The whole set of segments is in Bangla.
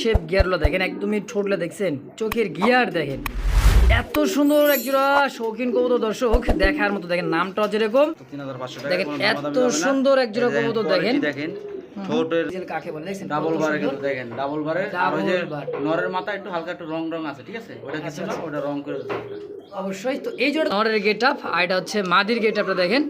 শেপ গিয়ারগুলো দেখেন একদমই ঠোঁটলে দেখছেন চোখের গিয়ার দেখেন। এত সুন্দর একজোড়া শৌখিন কবুতর দর্শক দেখার মতো দেখেন নামটাও যেরকম। দেখেন এত। সুন্দর এক জোড়া এই যে কবুতর দেখেন। দেখেন ঠোঁটের কাকে বলে দেখছেন ডাবল বারে কিন্তু দেখেন ডাবল বারে আর ওই যে নরের মাথা একটু হালকা একটু রং রং আছে ঠিক আছে? ওটা কিছু না ওটা রং করে অবশ্যই তো এই জোড়া নরের গেট আপ আর এটা হচ্ছে মাদির গেট আপটা দেখেন।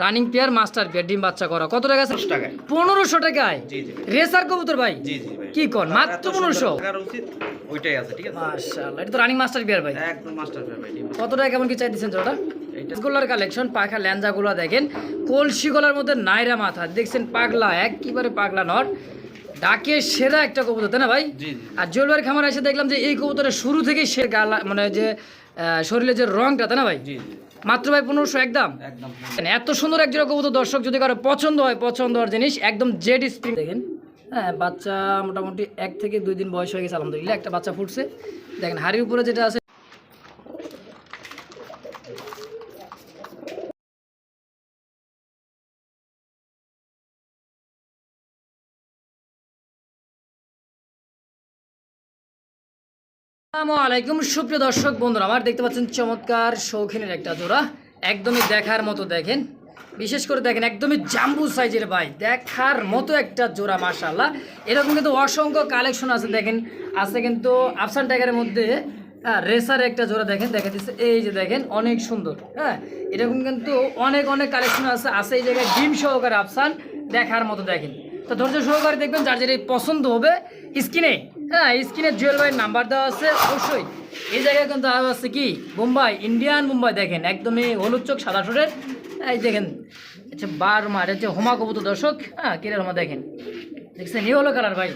রানিং পেয়ার মাস্টার পেয়ার ডিম বাচ্চা করা। কত টাকা আছে? টাকায়। পনেরোশো টাকায়? জি জি। রেসার কবুতর ভাই? জি জি ভাই। কি কর মাত্র পনেরোশো? উচিত ওইটাই আছে ঠিক আছে? মাশাআল্লাহ এটা তো রানিং মাস্টার পেয়ার ভাই। একদম মাস্টার ভাই কত টাকা কেমন কি চাই দিচ্ছেন এইটা। গোলার কালেকশন পাখা ল্যাঞ্জাগুলো দেখেন। কলসি গলার মধ্যে নাইরা মাথা দেখছেন পাগলা একেবারে পাগলা নর। ডাকে সেরা একটা কবুতর তাই না ভাই? আর জুয়েলবাড়ি খামার এসে দেখলাম যে এই কবুতরের শুরু থেকেই সে গালা মানে যে শরীরের যে রংটা তাই না ভাই? মাত্র ভাই পনেরোশো একদম? একদম এত সুন্দর এক জোড়া কবুতর দর্শক যদি কারও পছন্দ হয় পছন্দ হওয়ার জিনিস একদম জেড স্প্রিং দেখেন হ্যাঁ বাচ্চা মোটামুটি এক থেকে দুই দিন বয়স হয়ে গেছে আলহামদুলিল্লাহ একটা বাচ্চা ফুটছে। দেখেন হাড়ির উপরে যেটা আছে আসসালামু আলাইকুম। সুপ্রিয় দর্শক, বন্ধুরা, আমার দেখতে পাচ্ছেন চমৎকার শৌখিনের একটা জোড়া। একদমই দেখার মতো দেখেন। বিশেষ করে দেখেন, একদমই জাম্বু সাইজের ভাই। দেখার মতো একটা জোড়া মাশাল্লাহ এরকম কিন্তু অসংখ্য কালেকশন আছে, দেখেন। আছে কিন্তু আফসান টাইগারের মধ্যে হ্যাঁ রেসার একটা জোড়া, দেখেন, দেখা দিচ্ছে। এই যে দেখেন, অনেক সুন্দর হ্যাঁ। এরকম কিন্তু অনেক অনেক কালেকশন আছে। আছে এই জায়গায় ডিম সহকারে আফসান, দেখার মতো দেখেন। তো ধৈর্য সহকারে দেখবেন, যার যেটা পছন্দ হবে, স্ক্রিনে হ্যাঁ স্ক্রিনে জুয়েল ভাইয়ের নাম্বার দেওয়া আছে, অবশ্যই। এই জায়গায় কিন্তু আরও আছে কি? মুম্বাই ইন্ডিয়ান মুম্বাই দেখেন, একদমই হলুদ চোখ, সাদা ঠোঁটের এই দেখেন বার মার, হচ্ছে হোমা কবুতর দর্শক হ্যাঁ কিরে হোমা দেখেন। দেখছেন, এই হলো কালার ভাই।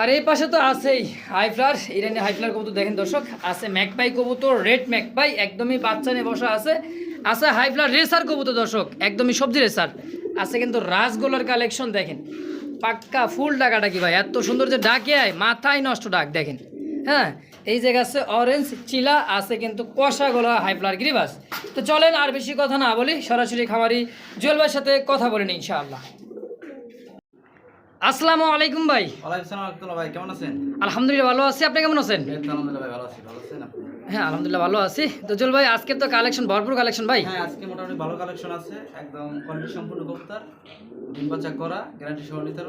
আর এই পাশে তো আছেই হাইফ্লার, ইরানি হাইফ্লার কবুতর দেখেন দর্শক, আছে ম্যাকপাই কবুতর, রেড ম্যাকপাই একদমই বাচ্চা নিয়ে বসা আছে। আছে হাইফ্লার রেসার কবুতর দর্শক, একদমই সবজি রেসার। আছে কিন্তু রাসগোলার কালেকশন দেখেন। পাক্কা ফুল ডাকাটা কি ভাই, এত সুন্দর যে ডাকে আয়, মাথায় নষ্ট ডাক, দেখেন। হ্যাঁ এই জায়গা আছে অরেঞ্জ চিলা, আছে কিন্তু কষা গোলা হাইফ্লার গ্রিবাস তো চলেন আর বেশি কথা না বলি, সরাসরি খামারি জুয়েল সাথে কথা বলেন ইনশাআল্লাহ। আসসালামু আলাইকুম ভাই। ওয়ালাইকুম সালাম আব্দুল্লাহ ভাই কেমন আছেন? আলহামদুলিল্লাহ ভালো আছি। আপনি কেমন আছেন? আলহামদুলিল্লাহ ভাই ভালো আছি। ভালো আছেন হ্যাঁ আলহামদুলিল্লাহ ভালো আছি। তো জুয়েল ভাই আজকের তো কালেকশন ভরপুর কালেকশন ভাই? হ্যাঁ আজকে মোটামুটি ভালো কালেকশন আছে। একদম কোয়ালিটি সম্পূর্ণ কবুতর। ডিম বাচ্চা করা গ্যারান্টি সহ নিতে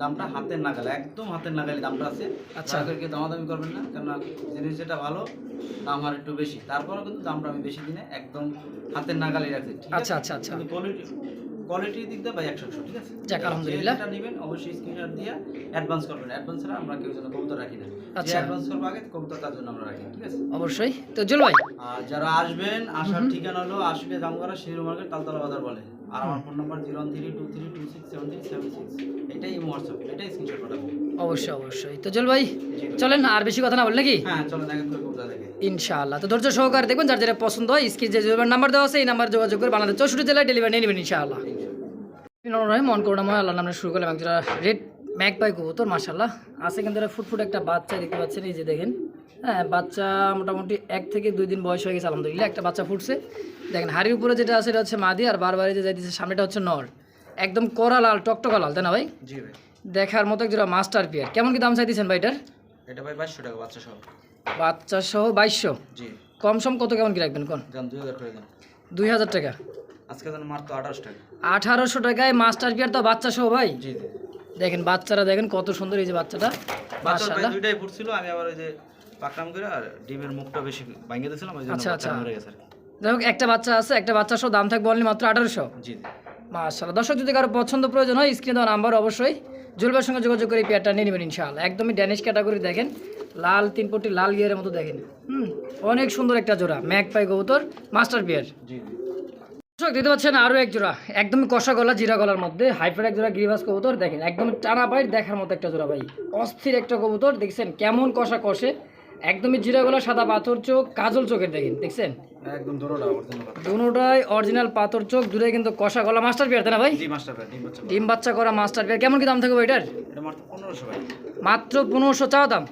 দামটা হাতের নাগালে একদম হাতের নাগালে দামটা আছে। আচ্ছা। কেউ দামাদামি করবেন না কেননা জিনিস যেটা ভালো দাম আর একটু বেশি। তারপরেও কিন্তু দামটা আমি বেশি দিনে একদম হাতের নাগালে রাখছি আচ্ছা, আচ্ছা, আচ্ছা। কোয়ালিটি কোয়ালিটির দিক দিয়ে ভাই একশো একশো, ঠিক আছে? যাক, আলহামদুলিল্লাহ। যেটা নেবেন অবশ্যই স্ক্রিনশট দিয়ে অ্যাডভান্স করবেন। অ্যাডভান্স ছাড়া আমরা কেউ যেন কবুতর রাখি না। আচ্ছা। আচ্ছা। অ্যাডভান্স করব আগে কবুতর তার জন্য আমরা রাখি ঠিক আছে? অবশ্যই। তো জুয়েল ভাই। আর যারা আসবেন আসার ঠিকানা হলো আসবে জামগড়া শিরু মার্কেট তালতলা বাজার বলে। আর আমার phone number zero one three two three two six seven three seven six. এটাই হোয়াটসঅ্যাপ এটাই স্ক্রিনশট পাঠাবো। অবশ্যই অবশ্যই। তো জুয়েল ভাই চলেন আর বেশি কথা না বল নাকি হ্যাঁ চলো দেখা করে কবুতর দেখে ইনশাআল্লাহ। তো ধৈর্য সহকারে দেখবেন যার যেটা পছন্দ হয় স্ক্রিন যে নাম্বার দেওয়া আছে এই নাম্বার যোগাযোগ করে বাংলাদেশ চৌষট্টি জেলায় ডেলিভারি নিয়ে নেবেন ইনশাআল্লাহ। রহিম মন করুণাময় আল্লাহ নামে শুরু করলাম। একজোড়া রেড ম্যাক পাই কবুতর মাশাল্লাহ আছে কিন্তু একটা ফুটফুট একটা বাচ্চা দেখতে পাচ্ছেন এই যে দেখেন। হ্যাঁ বাচ্চা মোটামুটি এক থেকে দুই দিন বয়স হয়ে গেছে আলহামদুলিল্লাহ একটা বাচ্চা ফুটছে। দেখেন হাড়ির উপরে যেটা আছে এটা হচ্ছে মাদি আর বারবারে যে যাইতেছে সামনেটা হচ্ছে নর। একদম করা লাল টকটকা লাল তাই না ভাই? জি ভাই। দেখার মতো একজোড়া মাস্টার পিয়ার। কেমন কি দাম চাইতেছেন ভাই এটার? এটা ভাই বাইশশো টাকা বাচ্চা সহ। বাচ্চা সহ বাইশশো। জি। কম সম কত কেমন কি রাখবেন কোন? দুই হাজার করে দেন। দুই হাজার টাকা। আজকে মাত্র আঠাশ টাকা। আঠারোশো টাকায় মাস্টার পিয়ার তো বাচ্চা সহ ভাই? জি জি। দেখেন বাচ্চারা দেখেন কত সুন্দর এই যে বাচ্চাটা। মাশাআল্লাহ। দুইটাই ফুটছিল আমি আবার ওই যে পাকরাম করে আর ডিমের মুখটা বেশি ভাঙিয়ে দিয়েছিলাম ওই জন্য আচ্ছা, আচ্ছা। মরে গেছে যাই হোক একটা বাচ্চা আছে একটা বাচ্চা সহ দাম থাকবে অনলি মাত্র আঠারোশো। জি জি। মাশাআল্লাহ। দর্শক যদি কারও পছন্দ প্রয়োজন হয় স্ক্রিনে দেওয়া নাম্বার অবশ্যই। জুলবার সঙ্গে যোগাযোগ করে পেয়ারটা নিয়ে নেবেন ইনশাআল্লাহ। একদমই ড্যানিশ ক্যাটাগরি দেখেন। লাল তিন পট্টি লাল গিয়ারের মতো দেখেন। হুম অনেক সুন্দর একটা জোড়া ম্যাক পাই কবুতর মাস্টার পিয়ার। দর্শক দেখতে পাচ্ছেন আরও এক জোড়া একদমই কষা গলা জিরা গলার মধ্যে হাইফার এক জোড়া গিরিবাস কবুতর দেখেন একদম টানা পাইট দেখার মতো একটা জোড়া ভাই। অস্থির একটা কবুতর দেখছেন কেমন কষা কষে একদমই জিরা গলা সাদা পাথর চোখ কাজল চোখের দেখেন দেখছেন? একদম অরিজিনাল দুটাই অরিজিনাল পাথর চোখ দূরে কিন্তু কষা গলা মাস্টার পিয়ার তাই না ভাই? ডিম বাচ্চা করা। মাস্টার পিয়ার কেমন কি দাম থাকবে এটার? মাত্র পনেরোশো চাওয়া দাম?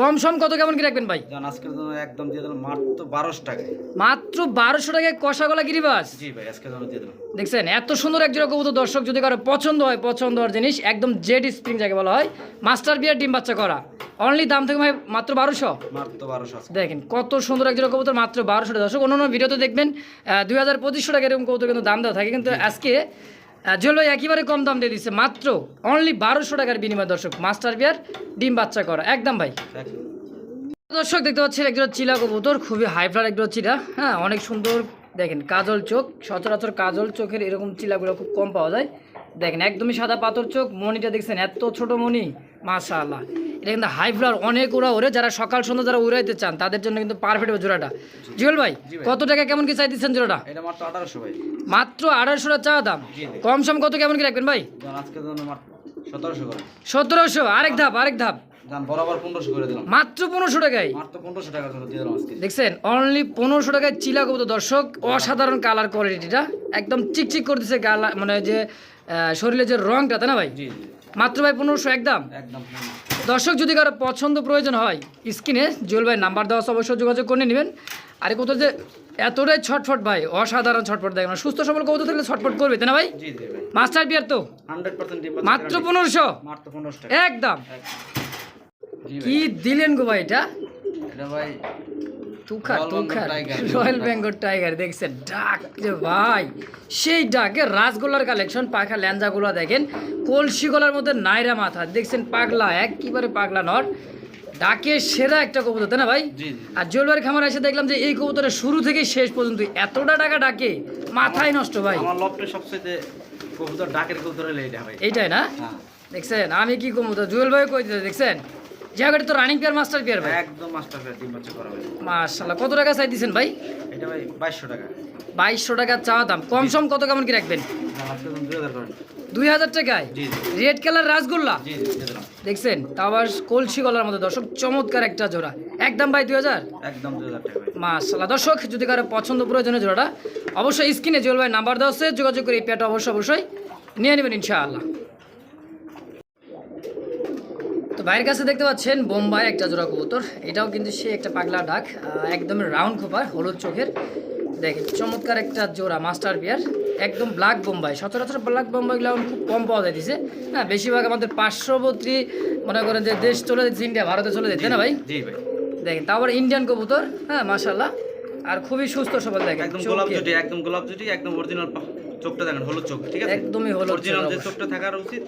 কম সম কত কেমন কি রাখবেন ভাই? আজকের জন্য একদম দিয়ে দিলাম মাত্র বারোশো টাকায়। মাত্র বারোশো টাকায় কষা গলা গিরিবাস? জি ভাই আজকের জন্য দিয়ে দিলাম। দেখছেন এত সুন্দর এক জোড়া কবুতর দর্শক যদি কারও পছন্দ হয় পছন্দ হওয়ার জিনিস একদম জেড স্প্রিং যাকে বলা হয় মাস্টার বিয়ার ডিম বাচ্চা করা। অনলি দাম থেকে ভাই মাত্র বারোশো? মাত্র বারোশো দেখেন কত সুন্দর এক জোড়া কবুতর মাত্র বারোশো টাকা। দর্শক অন্য অন্য ভিডিওতে দেখবেন দুই হাজার পঁচিশশো টাকা এরকম কবুতর কিন্তু দাম দেওয়া থাকে। কিন্তু আজকে ভাই একেবারে কম দাম দিয়ে দিচ্ছে মাত্র অনলি বারোশো টাকার বিনিময় দর্শক, মাস্টার বিয়ার ডিম বাচ্চা করা। একদম ভাই। দর্শক, দেখতে পাচ্ছেন, একজন চিলা কবুতর, খুবই হাইফ্লার একজন চিলা হ্যাঁ অনেক সুন্দর, দেখেন, কাজল চোখ, সচরাচর কাজল চোখের এরকম চিলাগুলো খুব কম পাওয়া যায়। দেখেন, একদমই সাদা পাথর চোখ মনিটা দেখছেন, এত ছোট মনি মাশাআল্লাহ। এটা কিন্তু হাইফ্লার অনেক ওরা ওরে যারা সকাল সন্ধ্যা যারা উড়াইতে চান তাদের জন্য কিন্তু পারফেক্ট জোড়াটা। জুয়েল ভাই কত টাকা কেমন কি চাই দিচ্ছেন জোড়াটা মাত্র আঠারোশো টাকা চা দাম। কম সম কত কেমন কি রাখবেন ভাই? সতেরোশো আরেক ধাপ আরেক ধাপ। মাত্র পনেরোশো টাকায়? দেখছেন অনলি পনেরোশো টাকায় চিলা কবুতর দর্শক অসাধারণ কালার কোয়ালিটিটা একদম চিকচিক করতেছে গালা মানে যে শরীরের যে রংটা তাই না ভাই? মাত্র ভাই পনেরোশো একদম? দর্শক যদি কারও পছন্দ প্রয়োজন হয় স্ক্রিনে জুয়েল ভাই নাম্বার দেওয়া অবশ্যই যোগাযোগ করে নেবেন। আর কবুতর যে এতটাই ছটফট ভাই অসাধারণ ছটফট দেখেন সুস্থ সবল কবুতর থাকলে ছটফট করবে তাই না ভাই? মাস্টার বিয়ার তো? মাত্র পনেরোশো? একদম। কি দিলেন গো ভাই এটা? এটা ভাই তুখার তুখার। রয়্যাল বেঙ্গল টাইগার দেখছেন ডাক যে ভাই। সেই ডাকে রাসগোল্লার কালেকশন পাখা ল্যাঞ্জাগুলো দেখেন। কলসি গলার মধ্যে নাইরা মাথা দেখছেন পাগলা একেবারে পাগলা নর। ডাকে সেরা একটা কবুতর তাই না ভাই? আর জুয়েলারি খামার এসে দেখলাম যে এই কবুতরের শুরু থেকে শেষ পর্যন্ত এতটা টাকা ডাকে মাথায় নষ্ট ভাই। আমার সবচেয়ে কবুতর ডাকের কবুতর হলে এটা ভাই। এইটাই না? হ্যাঁ। দেখছেন আমি কি কবুতর জুয়েল ভাই কই দিতে দেখছেন? জায়গাটা তো রানিং পেয়ার মাস্টার পেয়ার ভাই। একদম মাস্টার ফেয়ার ডিম বাচ্চা করা ভাই মাশাল্লাহ কত টাকা চাই দিছেন ভাই? এটা ভাই বাইশশো টাকা। বাইশশো টাকা চা দাম। কম সম কত কেমন কি রাখবেন? দাম আজকে দুই হাজার করেন দুই হাজার টাকায়? জি জি। রেড কালার রাসগোল্লা? দেখছেন তা আবার কলসি গলার মধ্যে দর্শক চমৎকার একটা জোড়া। একদম ভাই দুই হাজার? একদম দুই হাজার টাকা। ভাই মাশাল্লাহ দর্শক যদি কারও পছন্দ প্রয়োজনীয় জোড়াটা অবশ্যই স্ক্রিনে জুয়েল ভাই নাম্বার দেওয়া আছে যোগাযোগ করে এই পেয়ারটা অবশ্যই অবশ্যই নিয়ে নেবেন ইনশাআল্লাহ। তো ভাইয়ের কাছে দেখতে পাচ্ছেন বোম্বাই একটা জোড়া কবুতর। এটাও কিন্তু সে একটা পাগলা ডাক একদম রাউন্ড খোপার হলুদ চোখের। দেখেন চমৎকার একটা জোড়া মাস্টার বিয়ার। একদম ব্ল্যাক বোম্বাই। সচরাচর ব্ল্যাক বোম্বাইগুলো এখন খুব কম পাওয়া যাইতেছে। হ্যাঁ বেশিরভাগ আমাদের পার্শ্ববর্তী মনে করেন যে দেশ চলে যাচ্ছে ইন্ডিয়া ভারতে চলে যাচ্ছে না ভাই? জি ভাই। দেখেন তারপর ইন্ডিয়ান কবুতর হ্যাঁ মাশাল্লাহ আর খুবই সুস্থ সবল দেখেন একদম গোলাপ জুটি একদম গোলাপ জুটি একদম অরিজিনাল চোখটা দেখেন হলুদ চোখ ঠিক আছে? একদমই হলুদ অরিজিনাল যে চোখটা থাকার উচিত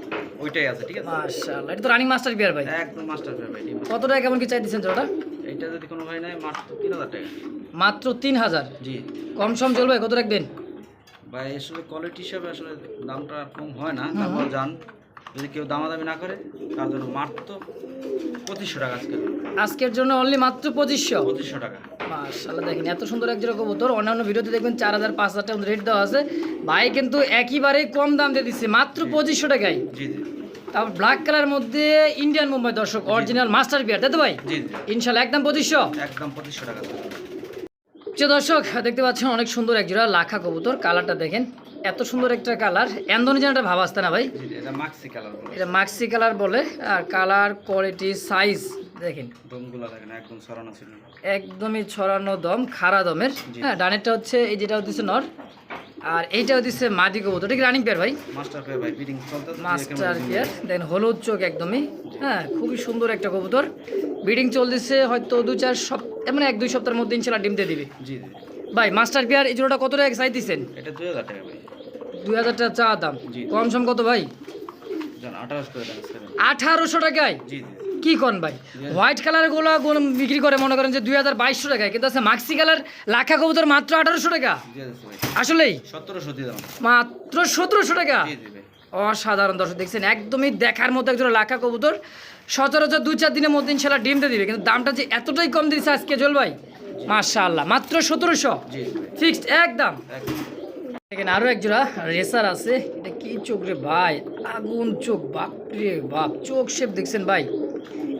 ওইটাই আছে ঠিক আছে? মাশাল্লাহ এটা তো রানিং মাস্টার বিয়ার ভাই। একদম মাস্টার ফেয়ার ভাই কত টাকা কেমন কি চাই দিচ্ছেন জোড়াটা এইটা যদি কোনো ভাই নাই মাত্র তিন হাজার টাকা। মাত্র তিন হাজার? জি। কম সম চলবে কত রাখবেন? ভাই আসলে কোয়ালিটি হিসাবে আসলে দামটা কম হয় না তারপর যান। যদি কেউ দামাদামি না করে তার জন্য মাত্র পঁচিশশো টাকা আজকে। আজকের জন্য অনলি মাত্র পঁচিশশো। পঁচিশশো টাকা। মাশাল্লাহ দেখেন এত সুন্দর এক জোড়া কবুতর। অন্যান্য ভিডিওতে দেখবেন চার হাজার পাঁচ হাজার টাকা রেট দেওয়া আছে। ভাই কিন্তু একইবারেই কম দাম দিয়ে দিচ্ছে মাত্র পঁচিশশো টাকায়। জি জি। তারপর ব্ল্যাক কালার মধ্যে ইন্ডিয়ান মুম্বাই দর্শক অরিজিনাল মাস্টার বিয়ার তাই তো ভাই? ইনশাল্লাহ একদম পঁচিশশো? একদম পঁচিশশো টাকা। যে দর্শক দেখতে পাচ্ছেন অনেক সুন্দর এক জোড়া লাখা কবুতর কালারটা দেখেন। এত সুন্দর একটা কালার। এন্দোনেজিয়ান একটা ভাব আসতে না ভাই? এটা মাক্সি কালার এটা মাক্সি কালার বলে আর কালার কোয়ালিটি সাইজ দেখেন। দমগুলো দেখেন একদম সরানো ছিল একদমই ছড়ানো দম খাড়া দমের। হ্যাঁ ডানেরটা হচ্ছে এই যেটা হচ্ছে নর আর এইটা হচ্ছে মাদি কবুতর। এটা কি রানিং পেয়ার ভাই? মাস্টার ফেয়ার ভাই বিডিং চলতেছে মাস্টার পেয়ার দেন হলুদ চোখ একদমই। হ্যাঁ খুবই সুন্দর একটা কবুতর। ব্রিডিং চলতেছে হয়তো দু চার সপ্তাহ মানে এক দুই সপ্তাহের মধ্যে ইনশাল্লাহ ডিম দিয়ে দিবে। ভাই মাস্টার পেয়ার এই জোড়াটা কত টাকা চাই দিচ্ছেন এটা দুই হাজার টাকা ভাই। দুই হাজার টাকা চা দাম। কম সম কত ভাই? আঠারোশো টাকায়? কি কোন ভাই? হোয়াইট কালারগুলো বিক্রি করে মনে করেন যে দুই হাজার বাইশশো টাকায় কিন্তু আছে মাক্সি কালার লাখা কবুতর মাত্র আঠারোশো টাকা। আসলেই? মাত্র সতেরোশো টাকা? অসাধারণ দর্শক দেখছেন একদমই দেখার মতো একজন লাখা কবুতর। সচরাচর দুই চার দিনের মধ্যে ইনশাল্লাহ ডিম দিয়ে দিবে কিন্তু দামটা যে এতটাই কম দিয়েছে আজকে জল ভাই মাশাআল্লাহ মাত্র সতেরোশো। ফিক্সড একদম। এখানে আরও এক জোড়া রেসার আছে। এটা কি চোখ রে ভাই? আগুন চোখ, বাপ রে বাপ। চোখ শেপ দেখছেন ভাই?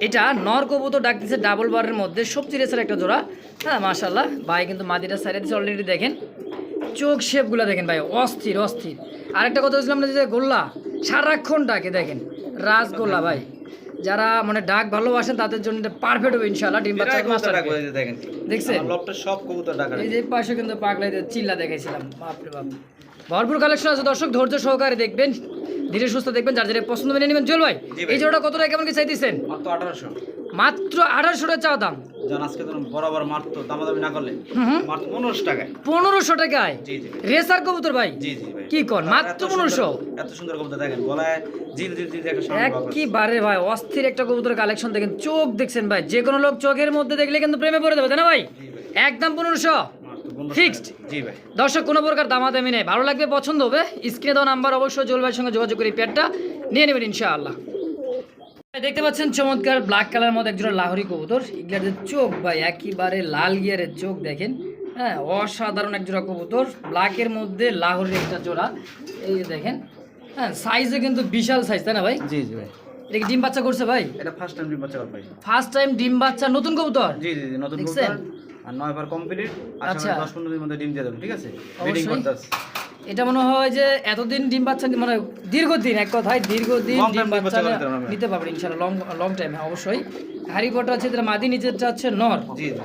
এটা নর কবুতর ডাক দিচ্ছে ডাবল বারের মধ্যে। সবচেয়ে রেসার একটা জোড়া। হ্যাঁ মাশাল্লাহ ভাই কিন্তু মাদিটা সাইডে দিচ্ছে অলরেডি দেখেন। চোখ শেপগুলো দেখেন ভাই, অস্থির অস্থির। আরেকটা কথা বলছিলাম না যে গোল্লা? সারাক্ষণ ডাকে, দেখেন। রাজগোল্লা ভাই। যারা মানে ডাক ভালোবাসেন তাদের জন্য পারফেক্ট হবে ইনশাআল্লাহ ডিম বাচ্চা মাস্টার দেখেন। দেখছেন? লকটা সব কবুতর ডাকা এই যে পাশে কিন্তু পাগলাইতে চিল্লা দেখাইছিলাম বাপরে বাপ। ভরপুর কালেকশন আছে। দর্শক ধৈর্য সহকারে দেখবেন। ধীরে সুস্থ দেখবেন যার যেটা পছন্দ মেনে নেবেন। জল ভাই এই জোড়া কত টাকা কেমন কি চাইতেছেন? মাত্র আঠারোশো। টাকা চাওয়া দাম। পনেরোশো টাকায়। ভাই। রেসার কবুতর কি কর মাত্র পনেরোশো? এত সুন্দর কবুতর দেখেন গলায় ভাই অস্থির একটা কবুতরের কালেকশন দেখেন। চোখ দেখছেন ভাই যে কোনো লোক চোখের মধ্যে দেখলে কিন্তু প্রেমে পড়ে দেবে তাই না ভাই। একদম পনেরোশো। মাত্র 1500 Fixed? টাকা। জি ভাই। দর্শক কোনো প্রকার দামাদামি নেই। ভালো লাগবে পছন্দ হবে। স্ক্রিনে দেওয়া নাম্বার অবশ্যই জল ভাইয়ের সঙ্গে যোগাযোগ করে প্যাডটা নিয়ে নেবেন ইনশাআল্লাহ। দেখতে পাচ্ছেন চমৎকার ব্ল্যাক কালার মধ্যে একজোড়া লাহরি কবুতর। এগুলার চোখ ভাই একেবারে লাল গিয়ারের চোখ দেখেন। হ্যাঁ অসাধারণ এক জোড়া কবুতর ব্ল্যাকের মধ্যে লাহোরের একটা জোড়া। এই দেখেন হ্যাঁ সাইজে কিন্তু বিশাল সাইজ তাই না ভাই? জি জি ভাই। এটা কি ডিম বাচ্চা করছে ভাই? এটা ফার্স্ট টাইম ডিম বাচ্চা ভাই। ফার্স্ট টাইম ডিম বাচ্চা নতুন কবুতর? জি জি জি নতুন কবুতর। আর নয় বার কমপ্লিট আচ্ছা। দশ পনেরো দিনের মধ্যে ডিম দিয়ে দেবেন ঠিক আছে? ব্রিডিং। করতে এটা মনে হয় যে এতদিন ডিম বাচ্চা মানে দীর্ঘদিন এক কথায় দীর্ঘদিন ডিম বাচ্চা। নিতে পারবেন ইনশাআল্লাহ লং লং টাইম অবশ্যই। হারি কটা আছে মাদি নিচেরটা হচ্ছে নর।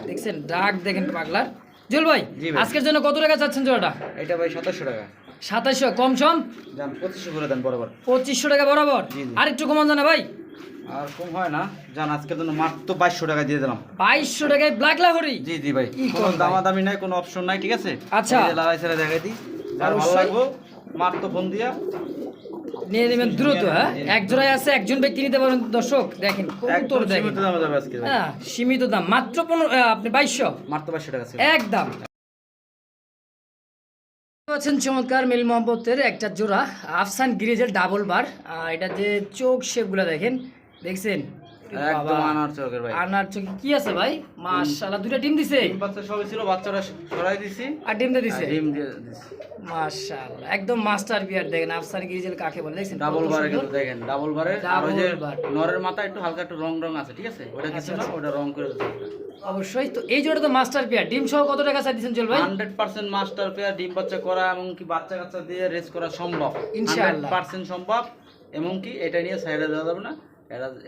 দেখছেন ডাক দেখেন পাগলার। জুল ভাই আজকের জন্য কত টাকা চাচ্ছেন জোড়াটা? এটা ভাই সাতাশশো টাকা। সাতাশশো কম সম? পঁচিশশো করে দেন বরাবর। পঁচিশশো টাকা বরাবর। আর একটু কমান জানা ভাই। আর কম হয় না। যান আজকের জন্য মাত্র বাইশশো টাকা দিয়ে দিলাম। বাইশশো টাকায় ব্ল্যাক লাহরি জি জি ভাই। কোনো দামাদামি নাই কোনো অপশন নাই ঠিক আছে? আচ্ছা। লাগাই ছেড়ে দেখাই দিই। যার ভালো লাগবো মাত্র ফোন দিয়া। নিয়ে নেবেন দ্রুত হ্যাঁ। এক জোড়ায় আছে একজন ব্যক্তি নিতে পারেন দর্শক দেখেন কবুতর। হ্যাঁ সীমিত দাম। মাত্র পনেরো আপনি বাইশশো? মাত্র বাইশশো টাকা একদম। পাচ্ছেন চমৎকার মিল মোহাম্মতের একটা জোড়া। আফসান গিরিজের ডাবল বার এটা যে চোখ শেপগুলো দেখেন। দেখছেন? একদম আনার চোখের ভাই। আনার চোখে কি আছে ভাই? মাশাআল্লাহ দুইটা ডিম দিছে। ডিম বাচ্চা সবই ছিল বাচ্চারা সরাই দিছি। আর ডিম দিয়ে দিছে? ডিম দিয়ে দিছি। মাশাআল্লাহ একদম মাস্টার বিয়ার দেখেন আফসান গিরিজের কাকে বলে দেখছেন? ডাবল বারে কিন্তু দেখেন ডাবল বারে। আর ওই যে নরের মাথা একটু হালকা একটু রং রং আছে ঠিক আছে? ওটা কিছু না ওটা রং করে অবশ্যই তো এই জোড়া তো মাস্টার ডিম সহ কত টাকা চাই দিচ্ছেন চল ভাই? মাস্টার পেয়ার ডিম বাচ্চা করা এমনকি বাচ্চা কাচ্চা দিয়ে রেস করা সম্ভব। ইনশাআল্লাহ। সম্ভব এমনকি এটা নিয়ে সাইডে দেওয়া যাবে না।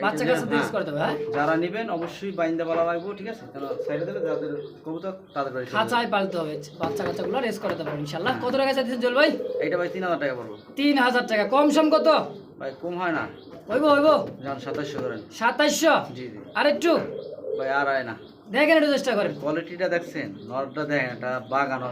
বাচ্চা কাছে হ্যাঁ, হ্যাঁ? যারা নেবেন অবশ্যই বাইন্দা বলা লাগবে ঠিক আছে? কেন সাইডে দিলে যাদের কবুতর তাদের বাড়ি খাঁচায় পালতে হবে বাচ্চা কাচ্চাগুলো রেস ইনশাআল্লাহ কত টাকা চাই জল ভাই? এটা ভাই তিন হাজার টাকা পড়ব তিন হাজার টাকা কম সম কত? ভাই কম হয় না। হইব হইব। যান করেন জি জি। আর একটু ভাই আর হয় না। দেখেন একটু চেষ্টা করেন। কোয়ালিটিটা দেখছেন নরটা দেখেন এটা বাগানো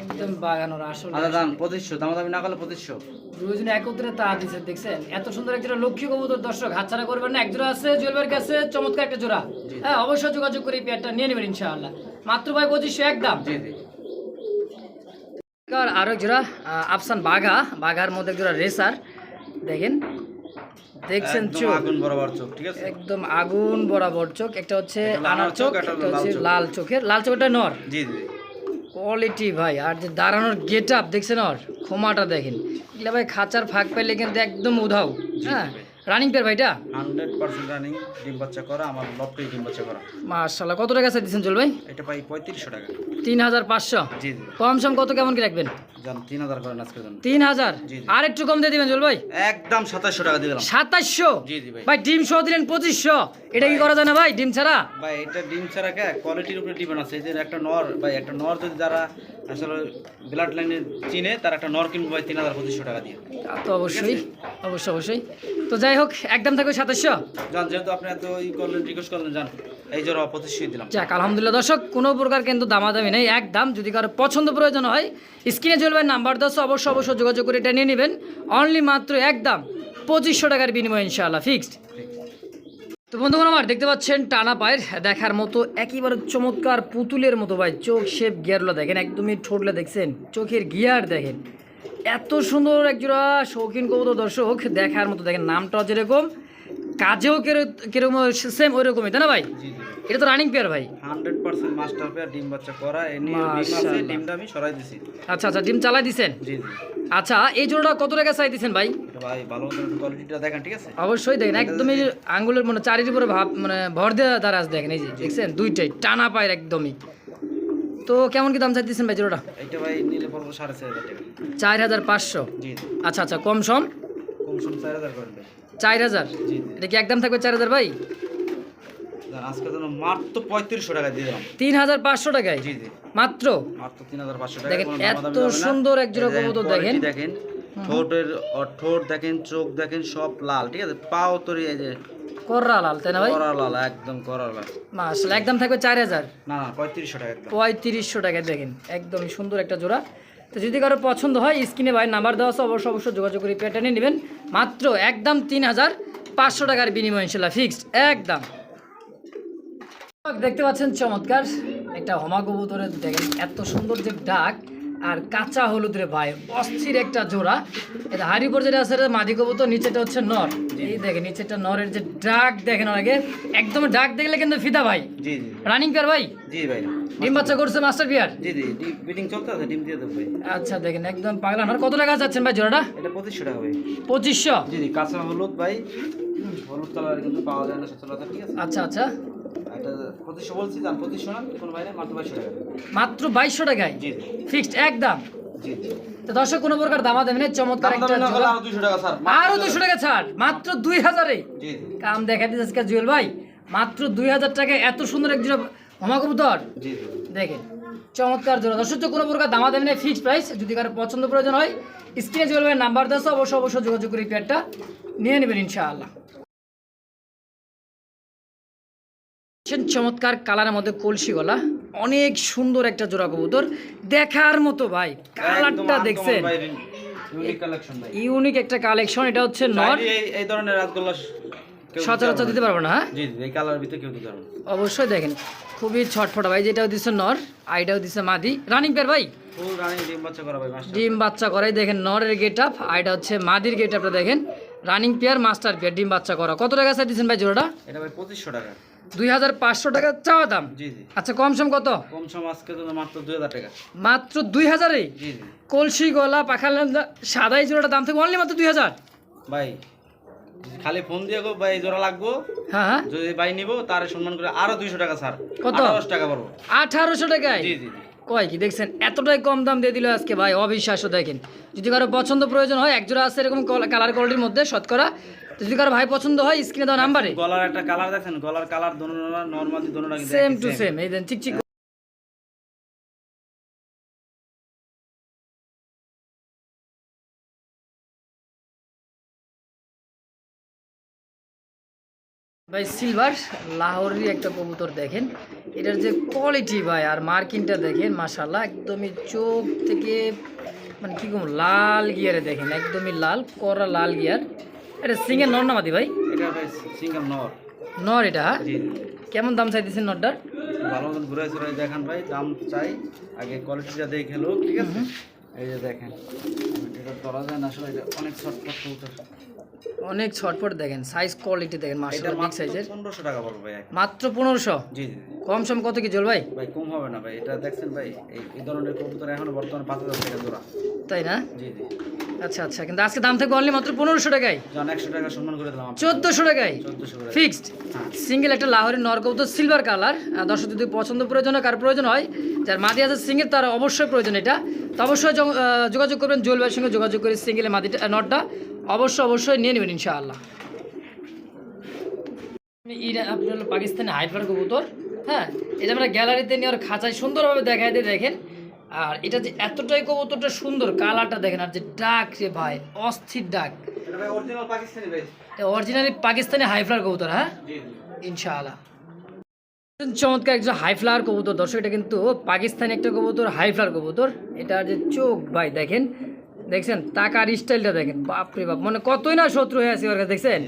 একদম বাগানোর আসলে আচ্ছা দাম পঁচিশশো দামাদামি না করলে পঁচিশশো দুজনে একত্রে তা দিছে দেখছেন? এত সুন্দর একটা লক্ষ্মী কবুতর দর্শক হাতছাড়া করবেন না। এক জোড়া আছে জুয়েলবার কাছে চমৎকার একটা জোড়া। হ্যাঁ অবশ্যই যোগাযোগ করে পেয়ারটা নিয়ে নেবেন ইনশাআল্লাহ। মাত্র ভাই পঁচিশশো একদম জি জি। আর জোড়া আফসান বাঘা। বাঘার মধ্যে এক জোড়া রেসার। দেখেন দেখছেন একদম চোখ? আগুন বরাবর চোখ ঠিক আছে? একদম আগুন বরাবর চোখ একটা হচ্ছে লাল আনার চোখ, একটা হচ্ছে চোখ। লাল চোখের লাল চোখটা নর। জি জি। কোয়ালিটি ভাই আর যে দাঁড়ানোর গেট আপ দেখছেন ওর ক্ষমাটা দেখেন। এগুলো ভাই খাঁচার ফাঁক পাইলে কিন্তু একদম উধাও হ্যাঁ? রানিং পেয়ার ভাইটা? হান্ড্রেড পার্সেন্ট রানিং ডিম বাচ্চা করা আমার লপটেই ডিম বাচ্চা করা। মার্শাল্লাহ কত টাকা চাই দিচ্ছেন চল ভাই? এটা পাই পঁয়ত্রিশশো টাকা। তিন হাজার পাঁচশো? জি জি। কম সম কত কেমন কি রাখবেন? তিন হাজার করেন আজকের জন্য। তিন হাজার? জি, জি। আর একটু কম দিয়ে দিবেন চল ভাই? একদম সাতাশশো টাকা দিলাম। সাতাশশো? জি জি ভাই। ভাই ডিম সহ দিলেন পঁচিশশো। এটা কি করা যায় না ভাই ডিম ছাড়া? ভাই এটা ডিম ছাড়া কে? কোয়ালিটির উপরে ডিপেন্ড আছে। এই যে একটা নর ভাই একটা নর যদি যারা আসলে ব্লাড লাইনে চিনে তার একটা নর কিনবো ভাই তিন হাজার পঁচিশশো টাকা দিয়ে। তা তো অবশ্যই অবশ্যই অবশ্যই। তো যাই হোক একদম থাকবে সাতাশশো। যান যেহেতু আপনি এত ই করলেন রিকোয়েস্ট করলেন যান। এই জোর পঁচিশশো দিলাম। যাক আলহামদুলিল্লাহ দর্শক কোনো প্রকার কিন্তু দামাদামি নেই এক দাম যদি কারও পছন্দ প্রয়োজন হয় স্ক্রিনে চলবে নাম্বার দশ অবশ্যই অবশ্যই যোগাযোগ করে এটা নিয়ে নেবেন। অনলি মাত্র একদম পঁচিশশো টাকার বিনিময় ইনশাআল্লাহ ফিক্সড তো বন্ধুগণ আমার দেখতে পাচ্ছেন টানা পায়ের দেখার মতো একেবারে চমৎকার পুতুলের মতো ভাই চোখ শেপ গিয়ারগুলো দেখেন একদমই ঠোঁটলে দেখছেন চোখের গিয়ার দেখেন। এত সুন্দর একজোড়া শৌখিন কবুতর দর্শক দেখার মতো দেখেন নামটাও যেরকম কাজেও কেরো- কীরকম সেম ওই রকমই তাই না ভাই? এটা তো রানিং পেয়ার ভাই। হান্ড্রেড পার্সেন্ট মাস্টার পেয়ার ডিম বাচ্চা করা এ নিয়ে ডিম আছে ডিমটা আমি সরাই দিছি। আচ্ছা আচ্ছা ডিম চালাই দিছেন? জি আচ্ছা এই জোড়াটা কত টাকা চাই দিছেন ভাই? ভাই ভালো কোয়ালিটিটা দেখেন ঠিক আছে? অবশ্যই দেখেন একদমই আঙ্গুলের মানে চারির উপরে ভাব মানে ভর দেওয়া তার আজ দেখেন এই যে দেখছেন? দুইটাই টানা পায়ের একদমই। তো কেমন কি দাম চাইতেছেন ভাই জোড়াটা? এটা ভাই নিলে পড়ব সাড়ে চার হাজার টাকা। চার হাজার পাঁচশো? আচ্ছা আচ্ছা কম সম? কম সম চার হাজার চার হাজার? জি জি। এটা কি একদম থাকবে চার হাজার ভাই? আজকে জন্য মাত্র পঁয়ত্রিশশো টাকা দিয়ে দিলাম। তিন হাজার পাঁচশো টাকায়? জি জি। মাত্র? মাত্র তিন হাজার পাঁচশো টাকা দেখেন, এত। সুন্দর এক জোড়া কবুতর দেখেন। দেখেন ঠোঁটের ঠোঁট দেখেন চোখ দেখেন সব লাল ঠিক আছে? পাও তরি এই যে কররা লাল তাই না ভাই? করা লাল একদম লাল থাকবে না না টাকা একদম। টাকায় দেখেন একদমই সুন্দর একটা জোড়া। তো যদি কারও পছন্দ হয় স্ক্রিনে ভাই নাম্বার দেওয়া আছে অবশ্যই অবশ্যই যোগাযোগ করে পেটা নিয়ে নেবেন। মাত্র একদম তিন হাজার পাঁচশো টাকার বিনিময় ইনশাল্লাহ ফিক্সড একদম। দেখতে পাচ্ছেন চমৎকার। একটা হমা কবুতরের দেখেন এত সুন্দর যে ডাক। আর কাঁচা হলুদ রে ভাই অস্থির একটা জোড়া। এটা হারিপুর যেটা আছে মাদি কবুতর নিচেটা হচ্ছে নর। এই দেখেন নিচেটা নরের যে ডাক দেখেন আগে। একদম ডাক দেখলে কিন্তু ফিদা ভাই। জি জি। রানিং পেয়ার ভাই? জি ভাই। ডিম বাচ্চা করছে মাস্টার পিয়ার? জি জি বিডিং ডিম দিয়ে দেবো আচ্ছা দেখেন একদম পাগলা নর কত টাকা যাচ্ছেন ভাই জোড়াটা? এটা পঁচিশশো টাকা ভাই। পঁচিশশো? জি জি কাঁচা হলুদ ভাই। হলুদ কালার কিন্তু পাওয়া যায় না সচরাচর ঠিক আছে? আচ্ছা আচ্ছা। মাত্র বাইশশো টাকায়? ফিক্সড একদম? দর্শক কোনো প্রকার দামা দেবেন চমৎকার একটা আরও দুশো টাকা ছাড় মাত্র দুই হাজারে? কাম দেখা দিচ্ছে আজকে জুয়েল ভাই। মাত্র দুই হাজার টাকায় এত সুন্দর এক জোড়া হমা কবুতর? দেখেন চমৎকার জোড়া। দর্শক কোনো প্রকার দামা দেবেন ফিক্স প্রাইস। যদি কারও পছন্দ প্রয়োজন হয় স্ক্রিনে জুয়েল ভাইয়ের নাম্বার দেওয়া আছে, অবশ্যই অবশ্যই যোগাযোগ করে পেয়ারটা নিয়ে নেবেন ইনশাআল্লাহ। দেখছেন? চমৎকার কালারের মধ্যে কলসি গলা। অনেক সুন্দর একটা জোড়া কবুতর। দেখার মতো ভাই কালারটা দেখছেন? ইউনিক একটা কালেকশন এটা হচ্ছে নর। এই ধরনের সচরাচর দিতে পারব না হ্যাঁ? জি জি এই কালার ভিতরে কেউ দিতে পারবে অবশ্যই দেখেন খুবই ছটফটা ভাই যেটাও দিচ্ছে নর আইটাও দিচ্ছে মাদি। রানিং পেয়ার ভাই? ডিম বাচ্চা করাই দেখেন নরের গেট আপ আইটা হচ্ছে মাদির গেট আপটা দেখেন। রানিং পেয়ার মাস্টার পেয়ার ডিম বাচ্চা করা। কত টাকা স্যার দিচ্ছেন ভাই জোড়াটা? এটা ভাই পঁচিশশো টাকা। দুই হাজার পাঁচশো টাকা চাওয়া দাম? জি জি। আচ্ছা কম সম কত? কম সম আজকে তো মাত্র দুই হাজার টাকা। মাত্র দুই হাজারে? জি জি। কলসি গলা পাখাল সাদাই জোড়াটা দাম থেকে অনলি মাত্র দুই হাজার? ভাই খালি ফোন দিয়ে গো ভাই জোড়া লাগবো? হ্যাঁ হ্যাঁ। যদি ভাই নিব তার সম্মান করে আরও দুইশো টাকা স্যার কত? আঠারোশো টাকা পারব আঠারোশো টাকায়? জি জি কয় কি দেখছেন এতটাই কম দাম দিয়ে দিল আজকে ভাই অবিশ্বাস্য দেখেন। যদি কারও পছন্দ প্রয়োজন হয় একজোড়া আছে এরকম কালার কোয়ালিটির মধ্যে শতকরা যদি কারও ভাই পছন্দ হয় স্ক্রিনে দেওয়া নাম্বারে। গলার একটা কালার দেখেন গলার কালার দোনো নর্মালি দোনোটা সেম টু সেম এই দেন ঠিক ঠিক ভাই সিলভার লাহোরের একটা কবুতর দেখেন। এটার যে কোয়ালিটি ভাই আর মার্কিংটা দেখেন মাশাল্লাহ একদমই চোখ থেকে মানে কি কম লাল গিয়ারে দেখেন একদমই লাল করা লাল গিয়ার এটা সিঙ্গেল নর নামাদি ভাই? এটা ভাই সিঙ্গেল নর। নর এটা? কেমন দাম চাইতেছেন নরটার? ভালো মতন ঘুরে ঘুরে দেখান ভাই দাম চাই। আগে কোয়ালিটিটা দেখে লোক ঠিক আছে? এই যে দেখেন এটা ধরা যায় না আসলে এটা অনেক ছটফট কবুতর। অনেক ছটফট দেখেন সাইজ কোয়ালিটি দেখেন মাশাআল্লাহ বিগ মাত্র সাইজের পনেরোশো টাকা পড়বে ভাই। মাত্র পনেরোশো? জি জি। কম সম কত কি জল ভাই? ভাই কম হবে না ভাই এটা দেখছেন ভাই এই ধরনের কবুতর এখন বর্তমানে পাঁচ হাজার টাকা জোড়া। তাই না? জি জি। আচ্ছা আচ্ছা কিন্তু আজকে দাম থেকে অনলি মাত্র পনেরোশো টাকায়। একশো টাকা সম্মান করে দিলাম চোদ্দোশো টাকায়? ফিক্সড হ্যাঁ। সিঙ্গেল একটা লাহোরের নরকৌত সিলভার কালার দর্শক যদি পছন্দ প্রয়োজন হয় কার প্রয়োজন হয় যার মাদি আছে সিঙ্গেল তার অবশ্যই প্রয়োজন এটা। তো অবশ্যই যোগাযোগ করবেন জুয়েল ভাইয়ের সঙ্গে যোগাযোগ করে সিঙ্গেলের মাদিটা নটটা অবশ্যই অবশ্যই নিয়ে নেবেন ইনশাআল্লাহ। ইরা আপনার পাকিস্তানি হাইফার কবুতর হ্যাঁ? এটা আমরা গ্যালারিতে নিয়ে আর খাঁচায় সুন্দরভাবে দেখায় দিয়ে দেখেন। আর এটা যে এতটাই কবুতরটা সুন্দর কালারটা দেখেন আর যে ডাক রে ভাই অস্থির ডাক। অরিজিনাল পাকিস্তানি হাইফ্লার কবুতর হ্যাঁ? ইনশাআল্লাহ। চমৎকার একজন হাই ফ্লাওয়ার কবুতর দর্শক এটা কিন্তু পাকিস্তানি একটা কবুতর হাই ফ্লাওয়ার কবুতর। এটার যে চোখ ভাই দেখেন দেখছেন টাকার স্টাইলটা দেখেন বাপরে বাপ মানে কতই না শত্রু হয়ে আছে ওর কাছে দেখছেন?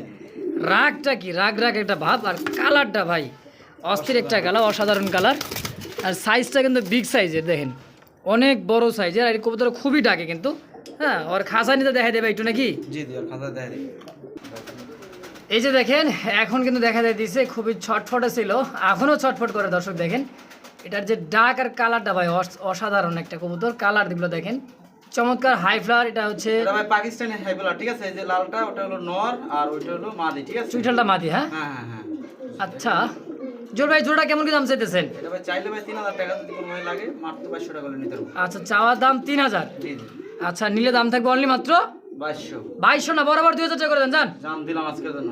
রাগটা কি রাগ রাগ একটা ভাব আর কালারটা ভাই অস্থির একটা কালার অসাধারণ কালার। আর সাইজটা কিন্তু বিগ সাইজের দেখেন। অনেক বড় সাইজের আর কবুতর খুবই ডাকে কিন্তু। হ্যাঁ ওর খাসা নিতে দেখা দেবে একটু নাকি? জি জি ওর খাতা দেয় এই যে দেখেন এখন কিন্তু দেখা যাইতেছে খুবই ছটফটে ছিল এখনও ছটফট করে দর্শক দেখেন। এটার যে ডাক আর কালারটা ভাই অস- অসাধারণ একটা কবুতর কালার দিগুলো দেখেন। চমৎকার হাই ফ্লাওয়ার এটা হচ্ছে ভাই পাকিস্তানি হাইবলা ঠিক আছে? এই যে লালটা ওটা হলো নর আর ওইটা হলো মাদি ঠিক আছে? মাদি হ্যাঁ? হ্যাঁ হ্যাঁ হ্যাঁ। আচ্ছা। জোর ভাই জোড়া কেমন কি দাম চাইতেছেন? চাইলে ভাই তিন হাজার টাকা যদি কোনো লাগে মাত্র বাইশশো টাকা নিতে আচ্ছা চাওয়ার দাম তিন হাজার? আচ্ছা নিলে দাম থাকবে অনলি মাত্র? বাইশশো। বাইশশো না বরাবর দুই হাজার টাকা করে দেন জান। দিলাম আজকের জন্য।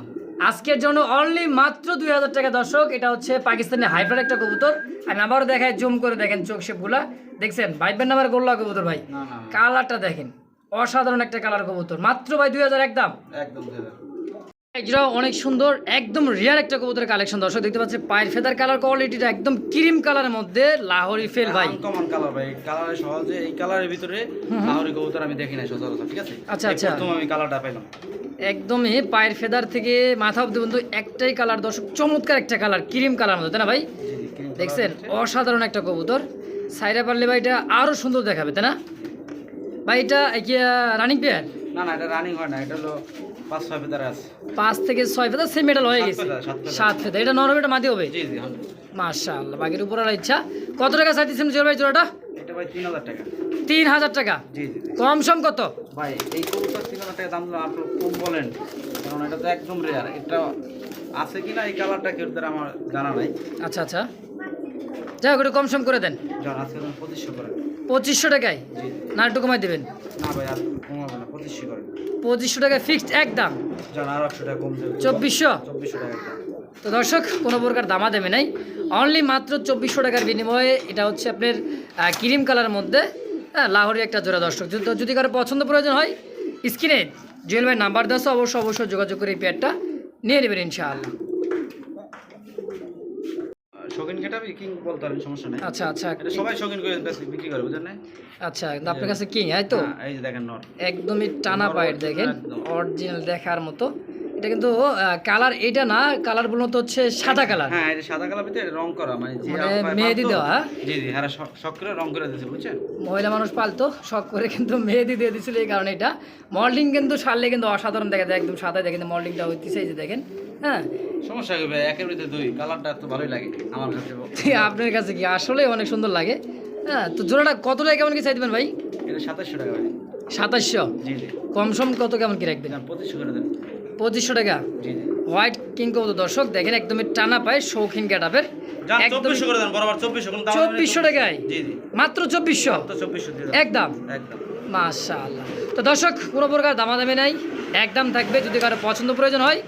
আজকের জন্য অনলি মাত্র দুই হাজার টাকা দর্শক। এটা হচ্ছে পাকিস্তানি হাইব্রিড একটা কবুতর। আমি আবারও দেখাই জুম করে দেখেন চোখ শেপগুলা দেখছেন? ভাইবেন নাম্বার গোল্লা কবুতর ভাই। কালারটা দেখেন। অসাধারণ একটা কালার কবুতর। মাত্র ভাই দুই হাজার একদম। একদম দেবে অনেক সুন্দর একদম রিয়ার একটা কবুতরের কালেকশন দর্শক দেখতে পাচ্ছি পায়ের ফেদার কালার কোয়ালিটিটা একদম ক্রিম কালারের মধ্যে লাহোরি ফেল ভাই। আনকমন কালার ভাই কালারে সহজে এই কালারের ভিতরে লাহোরি কবুতর আমি দেখি নাই সচরাচর ঠিক আছে? আচ্ছা, আচ্ছা। প্রথম আমি কালারটা পেলাম একদমই পায়ের ফেদার থেকে মাথা অব্দি বন্ধু একটাই কালার দর্শক চমৎকার একটা কালার ক্রিম কালার মধ্যে তাই না ভাই? দেখছেন অসাধারণ একটা কবুতর। সাইরা পারলে ভাই এটা আরও সুন্দর দেখাবে তাই না? ভাই এটা কি রানিং পেয়ার না না এটা রানিং হয় না এটা হলো পাঁচ থেকে ছয় ফেদার সেম মেডাল হয়ে গেছে। সাত ফেদার। এটা নরম এটা মাদি হবে। মাশাআল্লাহ বাগের উপর ইচ্ছা। কত টাকা চাইতেছেন জোর ভাই জোড়াটা? তিন হাজার টাকা। কম সম কত? ভাই এই কবুতর তিন হাজার টাকা দাম আপনি কম বলেন। কারণ এটা তো একদম রেয়ার এটা আছে কিনা এই কালারটা কেউ আমার জানা নাই। আচ্ছা আচ্ছা। যাই হোক একটু কম সম করে দেন। পঁচিশশো টাকায়? না একটু কমাই দেবেন। না ভাই আর কমাবে না পঁচিশশো পঁচিশশো টাকায় ফিক্সড একদম। টাকা কম দেবে। চব্বিশশো? টাকা। তো দর্শক কোনো প্রকার দামা দেবে নাই। অনলি মাত্র চব্বিশশো টাকার বিনিময়ে এটা হচ্ছে আপনার ক্রিম কালার মধ্যে হ্যাঁ লাহোরি একটা জোড়া দর্শক। যদি কারও পছন্দ প্রয়োজন হয় স্ক্রিনে জুয়েল ভাই নাম্বার দেওয়া অবশ্য অবশ্যই অবশ্যই যোগাযোগ করে এই প্যাডটা নিয়ে নেবেন ইনশাআল্লাহ। শৌখিন কেটাবি কিং বলতে পারেন সমস্যা নেই। আচ্ছা আচ্ছা। সবাই শৌখিন করে বিক্রি করে বুঝলেন আচ্ছা আপনার কাছে কিং এই তো? হ্যাঁ, এই যে দেখেন একদমই টানা পায়ের দেখেন অরিজিনাল দেখার মতো। এটা কিন্তু কালার এটা না কালার মূলত হচ্ছে সাদা কালার হ্যাঁ এটা সাদা কালার ভিতরে রং করা মানে মানে মেহেদি দেওয়া, হ্যাঁ? জি জি হ্যাঁ শখ- করে রং করে দিয়েছে বুঝছেন? মহিলা মানুষ পালতো শখ করে কিন্তু মেহেদি দিয়ে দিছিল এই কারণে এটা। মল্ডিং কিন্তু সারলে কিন্তু অসাধারণ দেখা যায় একদম সাদা দেখেন মল্ডিংটা হইতেছে এই যে দেখেন হ্যাঁ? সমস্যা হবে একের ভিতরে দুই কালারটা তো ভালোই লাগে আমার কাছে। আপনার কাছে কি? আসলে অনেক সুন্দর লাগে হ্যাঁ? তো জোড়াটা কত টাকা কেমন কি চাই দেবেন ভাই? এটা সাতাশশো টাকা ভাই। সাতাশশো? কম সম কত কেমন কি রাখবেন? পঁচিশশো করে দেন। পঁচিশশো টাকা। হোয়াইট কিং কবুতর দর্শক দেখেন একদমই টানা পায় শৌখিন ক্যাটাপের চব্বিশশো টাকায়? মাত্র চব্বিশশো? একদম? মাশাআল্লাহ। তো দর্শক কোনো প্রকার দামাদামি নাই একদম থাকবে যদি কারও পছন্দ প্রয়োজন হয়।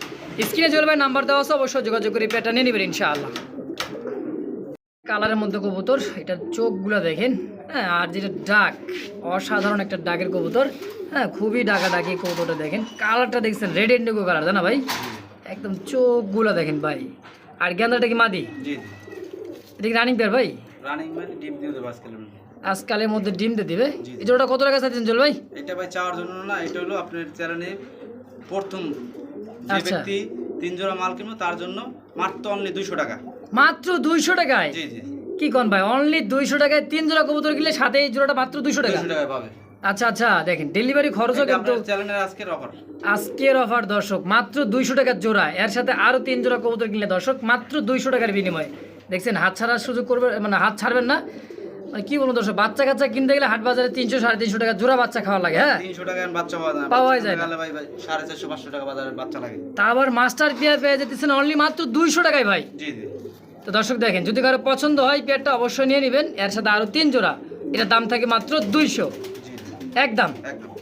স্ক্রিনে চলবে নাম্বার দেওয়া আছে অবশ্যই যোগাযোগ করে পেটা নিয়ে নেবেন ইনশাআল্লাহ। কালারের মধ্যে কবুতর এটার চোখগুলো দেখেন। হ্যাঁ আর যেটা ডাক অসাধারণ একটা ডাকের কবুতর। হ্যাঁ খুবই ডাকা ডাকি কবুতরটা দেখেন। কালারটা দেখছেন রেড এন্ড ইন্ডিগো কালার জানা ভাই? একদম চোখগুলো দেখেন ভাই। আর গেন্দাটা কি মাদি? এটা কি রানিং পেয়ার ভাই? রানিং মানে ডিম দিয়ে দেবো আজকে আজকালের মধ্যে ডিম দিয়ে দিবে। এই জোড়াটা কত টাকা চাইছেন চল ভাই? এটা ভাই চাওয়ার জন্য না এটা হলো আপনার চ্যানেলে প্রথম। যে আচ্ছা। ব্যক্তি তিন জোড়া মাল কিনবো তার জন্য মাত্র অনলি দুইশো টাকা। মাত্র দুইশো টাকায়? জি জি। কি কোন ভাই? অনলি দুইশো টাকায় তিন জোড়া কবুতর কিনলে সাথে এই জোড়াটা মাত্র দুইশো টাকা। দুইশো টাকা পাবে। আচ্ছা আচ্ছা দেখেন ডেলিভারি খরচও কিন্তু চ্যানেলের আজকের অফার আজকের অফার দর্শক মাত্র দুইশো টাকার জোড়া। এর সাথে আরও তিন জোড়া কবুতর কিনলে দর্শক মাত্র দুইশো টাকার বিনিময়ে। দেখছেন হাত ছাড়ার সুযোগ করবে মানে হাত ছাড়বেন না। মানে কি বলব দর্শক বাচ্চা কাচ্চা কিনতে গেলে হাট বাজারে তিনশো সাড়ে তিনশো টাকা জোড়া বাচ্চা খাওয়া লাগে হ্যাঁ? তিনশো টাকা বাচ্চা পাওয়া যায় না। ভাই ভাই সাড়ে চারশো পাঁচশো টাকা বাজারে বাচ্চা লাগে। তা আবার মাস্টার পেয়ার পেয়ে যেতেছেন অনলি মাত্র দুইশো টাকায় ভাই। জি জি। তো দর্শক দেখেন যদি কারও পছন্দ হয় পেয়ারটা অবশ্যই নিয়ে নেবেন। এর সাথে আরও তিন জোড়া। এটার দাম থাকে মাত্র দুইশো। একদম। একদম।